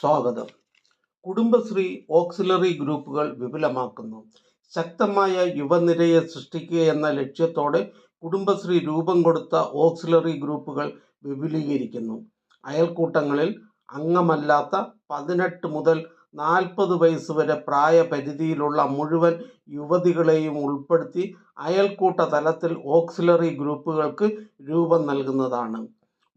സ്വാഗതം. കുടുംബശ്രീ ഓക്സിലറി ഗ്രൂപ്പുകൾ വിപുലമാക്കുന്നു. ശക്തമായ യുവനിരയെ സൃഷ്ടിക്കുക എന്ന ലക്ഷ്യത്തോടെ കുടുംബശ്രീ രൂപം കൊടുത്ത ഓക്സിലറി ഗ്രൂപ്പുകൾ വിപുലീകരിക്കുന്നു. അയൽക്കൂട്ടങ്ങളിൽ അംഗമല്ലാത്ത പതിനെട്ട് മുതൽ നാൽപ്പത് വയസ്സ് വരെ പ്രായപരിധിയിലുള്ള മുഴുവൻ യുവതികളെയും ഉൾപ്പെടുത്തി അയൽക്കൂട്ട തലത്തിൽ ഓക്സിലറി ഗ്രൂപ്പുകൾക്ക് രൂപം നൽകുന്നതാണ്.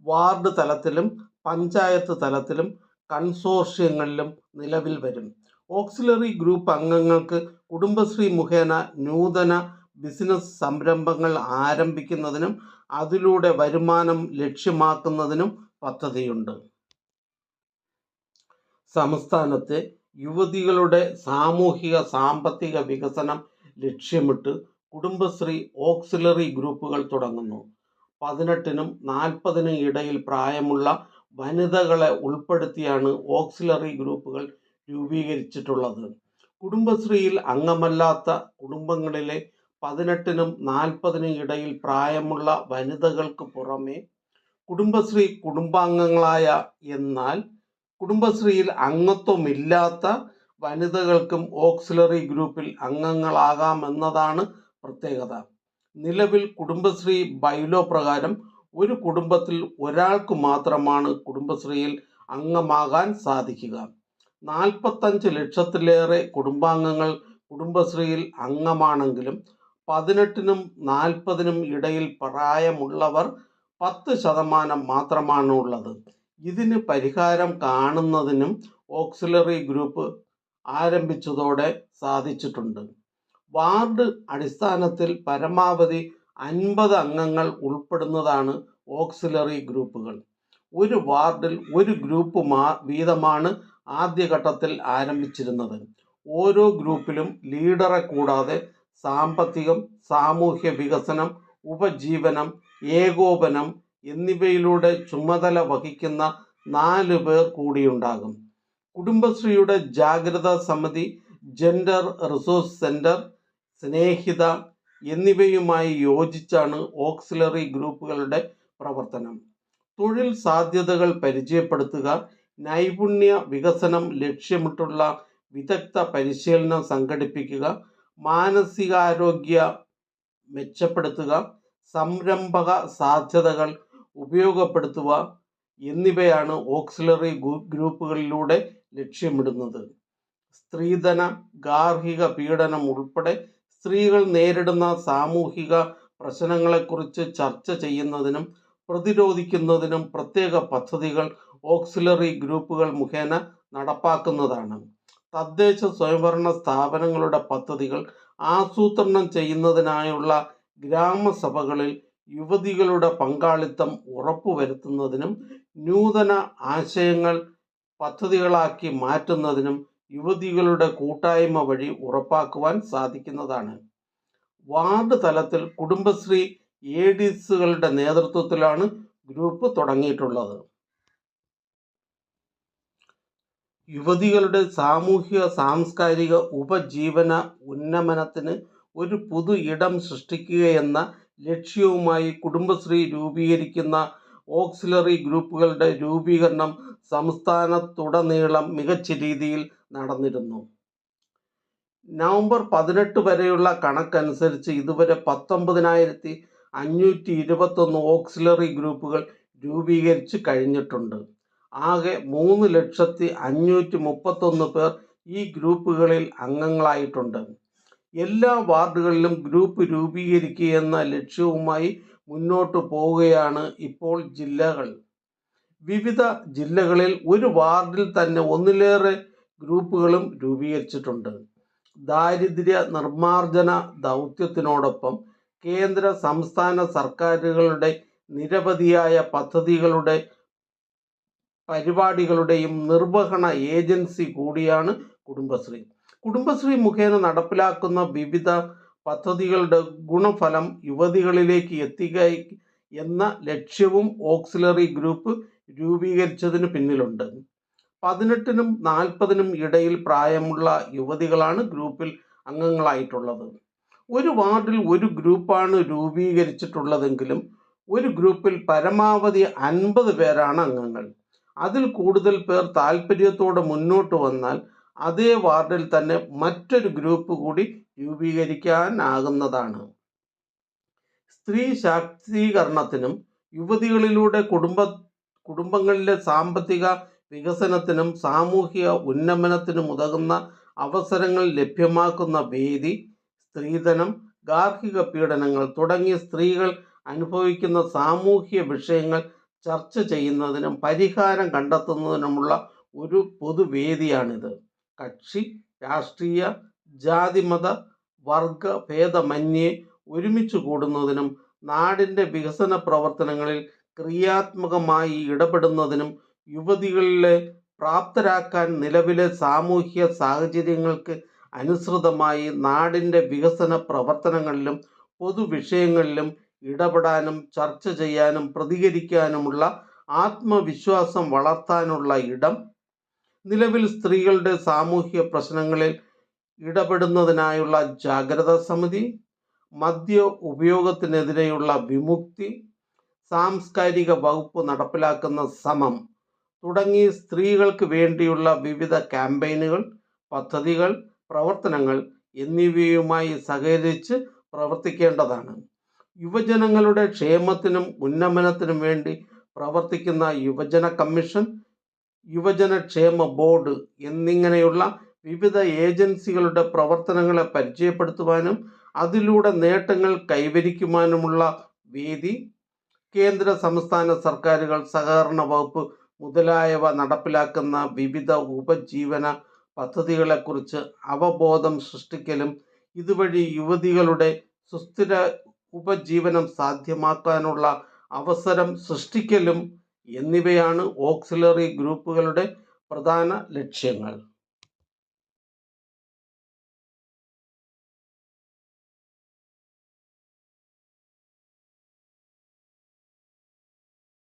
വാർഡ് തലത്തിലും പഞ്ചായത്ത് തലത്തിലും കൺസോർഷ്യങ്ങളിലും നിലവിൽ വരും. ഓക്സിലറി ഗ്രൂപ്പ് അംഗങ്ങൾക്ക് കുടുംബശ്രീ മുഖേന നൂതന ബിസിനസ് സംരംഭങ്ങൾ ആരംഭിക്കുന്നതിനും അതിലൂടെ വരുമാനം ലക്ഷ്യമാക്കുന്നതിനും പദ്ധതിയുണ്ട്. സംസ്ഥാനത്തെ യുവതികളുടെ സാമൂഹിക സാമ്പത്തിക വികസനം ലക്ഷ്യമിട്ട് കുടുംബശ്രീ ഓക്സിലറി ഗ്രൂപ്പുകൾ തുടങ്ങുന്നു. പതിനെട്ടിനും നാൽപ്പതിനും ഇടയിൽ പ്രായമുള്ള വനിതകളെ ഉൾപ്പെടുത്തിയാണ് ഓക്സിലറി ഗ്രൂപ്പുകൾ രൂപീകരിച്ചിട്ടുള്ളത്. കുടുംബശ്രീയിൽ അംഗമല്ലാത്ത കുടുംബങ്ങളിലെ പതിനെട്ടിനും നാൽപ്പതിനും ഇടയിൽ പ്രായമുള്ള വനിതകൾക്ക് പുറമെ കുടുംബശ്രീ കുടുംബാംഗങ്ങളായ എന്നാൽ കുടുംബശ്രീയിൽ അംഗത്വമില്ലാത്ത വനിതകൾക്കും ഓക്സിലറി ഗ്രൂപ്പിൽ അംഗങ്ങളാകാമെന്നതാണ് പ്രത്യേകത. നിലവിൽ കുടുംബശ്രീ ബൈലോ പ്രകാരം ഒരു കുടുംബത്തിൽ ഒരാൾക്ക് മാത്രമാണ് കുടുംബശ്രീയിൽ അംഗമാകാൻ സാധിക്കുക. നാൽപ്പത്തഞ്ച് ലക്ഷത്തിലേറെ കുടുംബാംഗങ്ങൾ കുടുംബശ്രീയിൽ അംഗമാണെങ്കിലും പതിനെട്ടിനും നാൽപ്പതിനും ഇടയിൽ പ്രായമുള്ളവർ പത്ത് ശതമാനം മാത്രമാണ് ഉള്ളത്. ഇതിന് പരിഹാരം കാണുന്നതിനും ഓക്സിലറി ഗ്രൂപ്പ് ആരംഭിച്ചതോടെ സാധിച്ചിട്ടുണ്ട്. വാർഡ് അടിസ്ഥാനത്തിൽ പരമാവധി അൻപത് അംഗങ്ങൾ ഉൾപ്പെടുന്നതാണ് ഓക്സിലറി ഗ്രൂപ്പുകൾ. ഒരു വാർഡിൽ ഒരു ഗ്രൂപ്പ് മാ വീതമാണ് ആദ്യഘട്ടത്തിൽ ആരംഭിച്ചിരുന്നത്. ഓരോ ഗ്രൂപ്പിലും ലീഡറെ കൂടാതെ സാമ്പത്തികം സാമൂഹ്യ വികസനം ഉപജീവനം ഏകോപനം എന്നിവയിലൂടെ ചുമതല വഹിക്കുന്ന നാല് പേർ കൂടിയുണ്ടാകും. കുടുംബശ്രീയുടെ ജാഗ്രതാ സമിതി ജെൻഡർ റിസോഴ്സ് സെന്റർ സ്നേഹിത എന്നിവയുമായി യോജിച്ചാണ് ഓക്സിലറി ഗ്രൂപ്പുകളുടെ പ്രവർത്തനം. തൊഴിൽ സാധ്യതകൾ പരിചയപ്പെടുത്തുക നൈപുണ്യ വികസനം ലക്ഷ്യമിട്ടുള്ള വിദഗ്ധ പരിശീലനം സംഘടിപ്പിക്കുക മാനസികാരോഗ്യ മെച്ചപ്പെടുത്തുക സംരംഭക സാധ്യതകൾ ഉപയോഗപ്പെടുത്തുക എന്നിവയാണ് ഓക്സിലറി ഗ്രൂപ്പുകളിലൂടെ ലക്ഷ്യമിടുന്നത്. സ്ത്രീധന ഗാർഹിക പീഡനം ഉൾപ്പെടെ സ്ത്രീകൾ നേരിടുന്ന സാമൂഹിക പ്രശ്നങ്ങളെക്കുറിച്ച് ചർച്ച ചെയ്യുന്നതിനും പ്രതിരോധിക്കുന്നതിനും പ്രത്യേക പദ്ധതികൾ ഓക്സിലറി ഗ്രൂപ്പുകൾ മുഖേന നടപ്പാക്കുന്നതാണ്. തദ്ദേശ സ്വയംഭരണ സ്ഥാപനങ്ങളുടെ പദ്ധതികൾ ആസൂത്രണം ചെയ്യുന്നതിനായുള്ള ഗ്രാമസഭകളിൽ യുവതികളുടെ പങ്കാളിത്തം ഉറപ്പുവരുത്തുന്നതിനും നൂതന ആശയങ്ങൾ പദ്ധതികളാക്കി മാറ്റുന്നതിനും യുവതികളുടെ കൂട്ടായ്മ വഴി ഉറപ്പാക്കുവാൻ സാധിക്കുന്നതാണ്. വാർഡ് തലത്തിൽ കുടുംബശ്രീ എ ഡിസുകളുടെ നേതൃത്വത്തിലാണ് ഗ്രൂപ്പ് തുടങ്ങിയിട്ടുള്ളത്. യുവതികളുടെ സാമൂഹിക സാംസ്കാരിക ഉപജീവന ഉന്നമനത്തിന് ഒരു പുതു ഇടം സൃഷ്ടിക്കുകയെന്ന ലക്ഷ്യവുമായി കുടുംബശ്രീ രൂപീകരിക്കുന്ന ഓക്സിലറി ഗ്രൂപ്പുകളുടെ രൂപീകരണം സംസ്ഥാനത്തുടനീളം മികച്ച രീതിയിൽ നടന്നിരുന്നു. നവംബർ പതിനെട്ട് വരെയുള്ള കണക്കനുസരിച്ച് ഇതുവരെ പത്തൊമ്പതിനായിരത്തി അഞ്ഞൂറ്റി ഇരുപത്തൊന്ന് ഓക്സിലറി ഗ്രൂപ്പുകൾ രൂപീകരിച്ച് കഴിഞ്ഞിട്ടുണ്ട്. ആകെ മൂന്ന് ലക്ഷത്തി അഞ്ഞൂറ്റി മുപ്പത്തൊന്ന് പേർ ഈ ഗ്രൂപ്പുകളിൽ അംഗങ്ങളായിട്ടുണ്ട്. എല്ലാ വാർഡുകളിലും ഗ്രൂപ്പ് രൂപീകരിക്കുകയെന്ന ലക്ഷ്യവുമായി മുന്നോട്ട് പോവുകയാണ് ഇപ്പോൾ ജില്ലകൾ. വിവിധ ജില്ലകളിൽ ഒരു വാർഡിൽ തന്നെ ഒന്നിലേറെ ഗ്രൂപ്പുകളും രൂപീകരിച്ചിട്ടുണ്ട്. ദാരിദ്ര്യ നിർമ്മാർജന ദൗത്യത്തിനോടൊപ്പം കേന്ദ്ര സംസ്ഥാന സർക്കാരുകളുടെ നിരവധിയായ പദ്ധതികളുടെ പരിപാടികളുടെയും നിർവഹണ ഏജൻസി കൂടിയാണ് കുടുംബശ്രീ. കുടുംബശ്രീ മുഖേന നടപ്പിലാക്കുന്ന വിവിധ പദ്ധതികളുടെ ഗുണഫലം യുവതികളിലേക്ക് എത്തിക്കുക എന്ന ലക്ഷ്യവും ഓക്സിലറി ഗ്രൂപ്പ് രൂപീകരിച്ചതിന് പിന്നിലുണ്ട്. പതിനെട്ടിനും നാൽപ്പതിനും ഇടയിൽ പ്രായമുള്ള യുവതികളാണ് ഗ്രൂപ്പിൽ അംഗങ്ങളായിട്ടുള്ളത്. ഒരു വാർഡിൽ ഒരു ഗ്രൂപ്പാണ് രൂപീകരിച്ചിട്ടുള്ളതെങ്കിലും ഒരു ഗ്രൂപ്പിൽ പരമാവധി അൻപത് പേരാണ് അംഗങ്ങൾ. അതിൽ കൂടുതൽ പേർ താല്പര്യത്തോടെ മുന്നോട്ട് വന്നാൽ അതേ വാർഡിൽ തന്നെ മറ്റൊരു ഗ്രൂപ്പ് കൂടി രൂപീകരിക്കാനാകുന്നതാണ്. സ്ത്രീ ശാക്തീകരണത്തിനും യുവതികളിലൂടെ കുടുംബ കുടുംബങ്ങളിലെ സാമ്പത്തിക വികസനത്തിനും സാമൂഹിക ഉന്നമനത്തിനും ഉതകുന്ന അവസരങ്ങൾ ലഭ്യമാക്കുന്ന വേദി സ്ത്രീധനം ഗാർഹിക പീഡനങ്ങൾ തുടങ്ങിയ സ്ത്രീകൾ അനുഭവിക്കുന്ന സാമൂഹിക വിഷയങ്ങൾ ചർച്ച ചെയ്യുന്നതിനും പരിഹാരം കണ്ടെത്തുന്നതിനുമുള്ള ഒരു പൊതുവേദിയാണിത്. കക്ഷി രാഷ്ട്രീയ ജാതിമത വർഗ ഭേദമന്യേ ഒരുമിച്ച് കൂടുന്നതിനും നാടിന്റെ വികസന പ്രവർത്തനങ്ങളിൽ ക്രിയാത്മകമായി ഇടപെടുന്നതിനും യുവതികളിലെ പ്രാപ്തരാക്കാൻ നിലവിലെ സാമൂഹ്യ സാഹചര്യങ്ങൾക്ക് അനുസൃതമായി നാടിന്റെ വികസന പ്രവർത്തനങ്ങളിലും പൊതുവിഷയങ്ങളിലും ഇടപെടാനും ചർച്ച ചെയ്യാനും പ്രതികരിക്കാനുമുള്ള ആത്മവിശ്വാസം വളർത്താനുള്ള ഇടം നിലവിൽ സ്ത്രീകളുടെ സാമൂഹ്യ പ്രശ്നങ്ങളിൽ ഇടപെടുന്നതിനായുള്ള ജാഗ്രതാ സമിതി മദ്യ ഉപയോഗത്തിനെതിരെയുള്ള വിമുക്തി സാംസ്കാരിക വകുപ്പ് നടപ്പിലാക്കുന്ന സമം. തുടങ്ങി സ്ത്രീകൾക്ക് വേണ്ടിയുള്ള വിവിധ ക്യാമ്പയിനുകൾ പദ്ധതികൾ പ്രവർത്തനങ്ങൾ എന്നിവയുമായി സഹകരിച്ച് പ്രവർത്തിക്കേണ്ടതാണ്. യുവജനങ്ങളുടെ ക്ഷേമത്തിനും ഉന്നമനത്തിനും വേണ്ടി പ്രവർത്തിക്കുന്ന യുവജന കമ്മീഷൻ യുവജന ക്ഷേമ ബോർഡ് എന്നിങ്ങനെയുള്ള വിവിധ ഏജൻസികളുടെ പ്രവർത്തനങ്ങളെ പരിചയപ്പെടുത്തുവാനും അതിലൂടെ നേട്ടങ്ങൾ കൈവരിക്കുവാനുമുള്ള വേദി കേന്ദ്ര സംസ്ഥാന സർക്കാരുകൾ സഹകരണ വകുപ്പ് മുതലായവ നടപ്പിലാക്കുന്ന വിവിധ ഉപജീവന പദ്ധതികളെക്കുറിച്ച് അവബോധം സൃഷ്ടിക്കലും ഇതുവഴി യുവതികളുടെ സുസ്ഥിര ഉപജീവനം സാധ്യമാക്കാനുള്ള അവസരം സൃഷ്ടിക്കലും എന്നിവയാണ് ഓക്സിലറി ഗ്രൂപ്പുകളുടെ പ്രധാന ലക്ഷ്യങ്ങൾ.